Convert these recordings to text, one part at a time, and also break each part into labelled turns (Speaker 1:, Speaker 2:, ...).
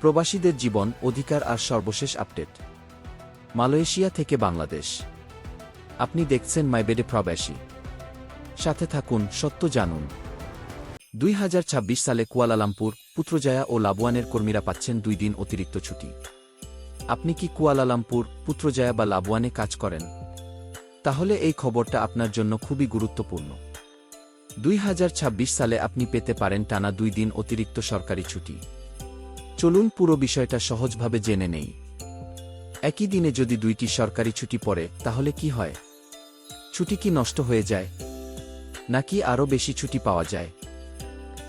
Speaker 1: প্রবাসীদের জীবন, অধিকার আর সর্বশেষ আপডেট। মালয়েশিয়া থেকে বাংলাদেশ। আপনি দেখছেন মাইবেডে প্রবাসী। সাথে থাকুন, সত্য জানুন। দুই হাজার ছাব্বিশ সালে কুয়ালালামপুর, পুত্রজায়া ও লাবুয়ানের কর্মীরা পাচ্ছেন দুই দিন অতিরিক্ত ছুটি। আপনি কি কুয়ালালামপুর, পুত্রজায়া বা লাবুয়ানে কাজ করেন? তাহলে এই খবরটা আপনার জন্য খুবই গুরুত্বপূর্ণ। দুই হাজার ছাব্বিশ সালে আপনি পেতে পারেন টানা দুই দিন অতিরিক্ত সরকারি ছুটি। চলুন পুরো বিষয়টা সহজভাবে জেনে নেই। একই দিনে যদি দুইটি সরকারি ছুটি পড়ে, তাহলে কি হয়? ছুটি কি নষ্ট হয়ে যায়? নাকি আরও বেশি ছুটি পাওয়া যায়?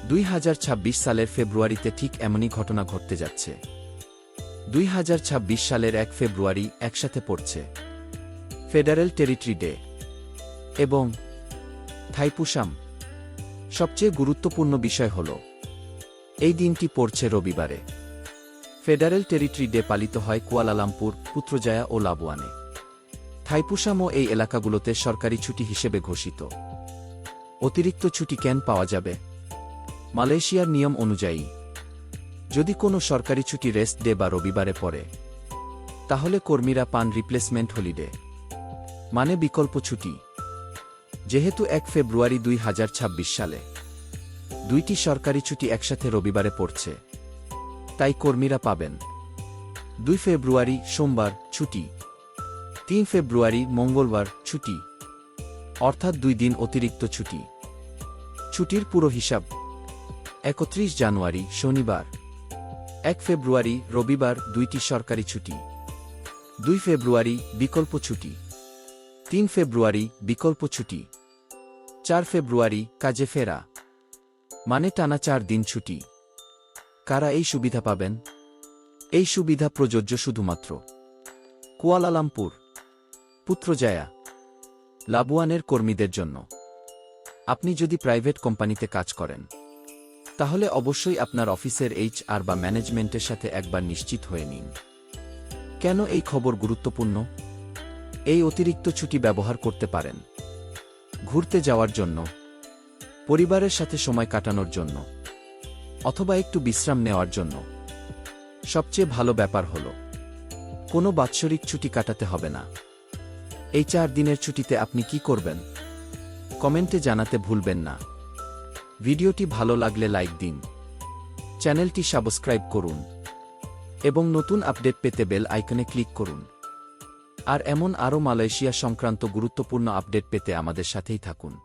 Speaker 1: দুই হাজার ছাব্বিশ সালের ফেব্রুয়ারিতে ঠিক এমনই ঘটনা ঘটতে যাচ্ছে। দুই হাজার ছাব্বিশ সালের এক ফেব্রুয়ারি একসাথে পড়ছে। Federal territory day. এবং থাইপুসাম সবচেয়ে গুরুত্বপূর্ণ বিষয় হল এই দিনটি পড়ছে রবিবারে। ফেডারেল টেরিটরি ডে পালিত হয় কুয়ালালামপুর, পুত্রজায়া ও লাবুয়ানে। থাইপুসামও এই এলাকাগুলোতে সরকারি ছুটি হিসেবে ঘোষিত। অতিরিক্ত ছুটি কেন পাওয়া যাবে? মালয়েশিয়ার নিয়ম অনুযায়ী, যদি কোনো সরকারি ছুটি রেস্ট ডে বা রবিবারে পড়ে, তাহলে কর্মীরা পান রিপ্লেসমেন্ট হলিডে। মানে বিকল্প ছুটি। যেহেতু এক ফেব্রুয়ারি দুই হাজার ছাব্বিশ সালে। দুইটি সরকারি ছুটি একসাথে রবিবারে পড়ছে। তাই কর্মীরা পাবেন। দুই ফেব্রুয়ারি সোমবার ছুটি। তিন ফেব্রুয়ারি মঙ্গলবার ছুটি। অর্থাৎ দুই দিন অতিরিক্ত ছুটি। ছুটির পুরো হিসাব একত্রিশ জানুয়ারি শনিবার। এক ফেব্রুয়ারি রবিবার দুইটি সরকারি ছুটি। দুই ফেব্রুয়ারি বিকল্প ছুটি। তিন ফেব্রুয়ারি বিকল্প ছুটি। চার ফেব্রুয়ারি কাজে ফেরা। মানে টানা চার দিন ছুটি। কারা এই সুবিধা পাবেন? এই সুবিধা প্রযোজ্য শুধুমাত্র। কুয়ালালামপুর। পুত্রজায়া লাবুয়ানের কর্মীদের জন্য। আপনি যদি প্রাইভেট কোম্পানিতে কাজ করেন, তাহলে অবশ্যই আপনার অফিসের এইচ আর বা ম্যানেজমেন্টের সাথে একবার নিশ্চিত হয়ে নিন। কেন এই খবর গুরুত্বপূর্ণ? এই অতিরিক্ত ছুটি ব্যবহার করতে পারেন। ঘুরতে যাওয়ার জন্য। পরিবারের সাথে সময় কাটানোর জন্য, অথবা একটু বিশ্রাম নেওয়ার জন্য। সবচেয়ে ভালো ব্যাপার হল, কোনো বাৎসরিক ছুটি কাটাতে হবে না। এই চার দিনের ছুটিতে আপনি কি করবেন? কমেন্টে জানাতে ভুলবেন না। ভিডিওটি ভালো লাগলে লাইক দিন। চ্যানেলটি সাবস্ক্রাইব করুন। এবং নতুন আপডেট পেতে বেল আইকনে ক্লিক করুন। আর এমন আরও মালয়েশিয়া সংক্রান্ত গুরুত্বপূর্ণ আপডেট পেতে আমাদের সাথেই থাকুন।